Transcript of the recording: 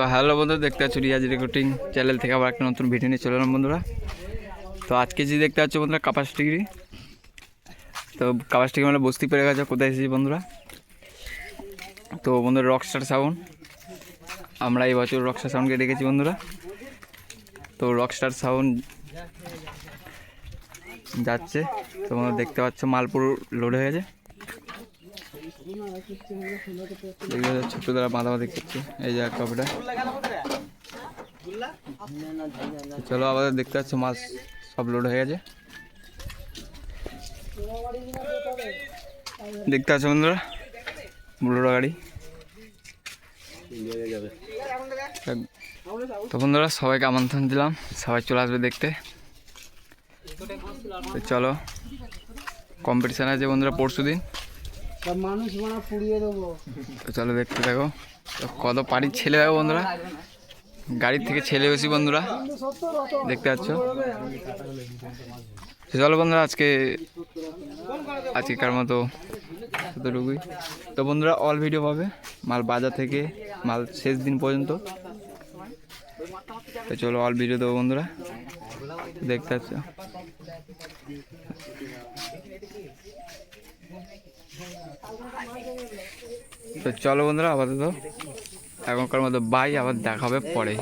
তো হ্যালো বন্ধু দেখতে পাচ্ছ রিয়াজ রেকর্ডিং চ্যানেল থেকে আবার একটা নতুন ভিডিও নিয়ে চলে এলাম বন্ধুরা। তো আজকে যে দেখতে পাচ্ছ বন্ধুরা কাপাস ডিগ্রি তো কাপাস ডিগ্রি মানে বস্তি পেরে গেছে কোথায় এসেছি বন্ধুরা। তো বন্ধুরা রকস্টার সাউন্ড আমরা এই বছর রকস্টার সাউন্ডকে ডেকেছি বন্ধুরা। তো রকস্টার সাউন্ড যাচ্ছে। তো বন্ধুরা, দেখতে পাচ্ছ মালপুর লোড হয়ে গেছে। দেখতে পাচ্ছ ছোটো দ্বারা বাঁধাবাঁধি করছে। এই যে কাপড়টা। চলো আবার দেখতে পাচ্ছ মাছ সব লোড হয়ে গেছে। দেখতে পাচ্ছ বন্ধুরা? বুলোরা গাড়ি। তো বন্ধুরা, সবাইকে আমন্ত্রণ দিলাম। সবাই চলে আসবে দেখতে। চলো কম্পিটিশান আছে বন্ধুরা পরশু দিন তো চলো দেখতে তো কত পাড়ির ছেলে দেখো বন্ধুরা। গাড়ির থেকে ছেলে বেশি বন্ধুরা। দেখতে পাচ্ছ? চলো বন্ধুরা, আজকে আজকেকার মতো এতটুকুই। তো বন্ধুরা অল ভিডিও পাবে মাল বাজার থেকে, মাল শেষ দিন পর্যন্ত। তো চলো অল ভিডিও দেবো বন্ধুরা। দেখতে পাচ্ছ? তো চলো বন্ধুরা আপাতত এখনকার মতো বাই আবার দেখা হবে পরে।